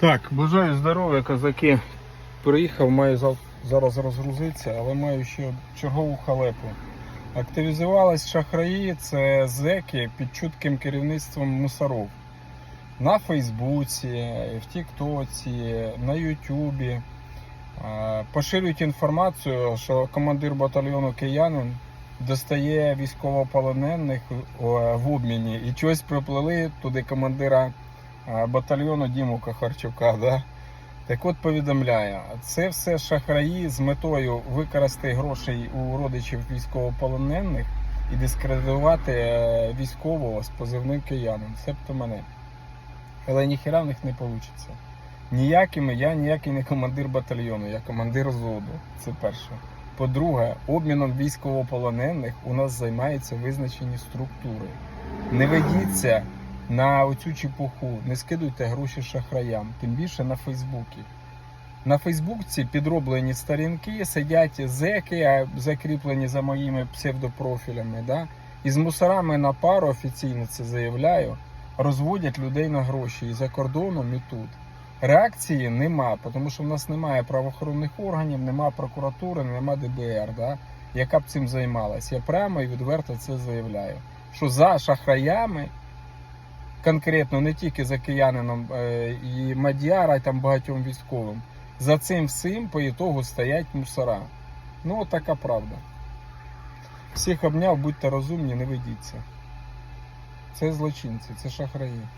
Так, бажаю здоров'я, козаки. Приїхав, маю зараз розгрузитися, але маю ще чергову халепу. Активізувались шахраї, це зеки під чутким керівництвом мусоров. На Фейсбуці, в Тіктоці, на Ютубі. Е, Поширюють інформацію, що командир батальйону киянин достає військовополонених в обміні і чогось приплели туди командира е, батальйону Діму Кахарчука. Да? Так от повідомляю, це все шахраї з метою використати грошей у родичів військовополонених і дискредитувати е, військового з позивним киянин, себто мене. Але ніхіра в них не вийде. Ніякими я ніякий не командир батальйону, я командир зоду. Це перше. По-друге, обміном військовополонених у нас займаються визначені структури. Не ведіться на оцю чепуху, не скидуйте гроші шахраям, тим більше на Фейсбуці. На Фейсбуці підроблені сторінки, сидять зеки, закріплені за моїми псевдопрофілями. Да? І з мусорами на пару офіційно це заявляю, розводять людей на гроші і за кордоном, і тут. Реакції нема, тому що в нас немає правоохоронних органів, немає прокуратури, немає ДБР, да, яка б цим займалась. Я прямо і відверто це заявляю. Що за шахраями, конкретно не тільки за киянином е, і Мадіара, і там багатьом військовим, за цим всім по ітогу стоять мусора. Ну, от така правда. Всіх обняв, будьте розумні, не ведіться. Це злочинці, це шахраї.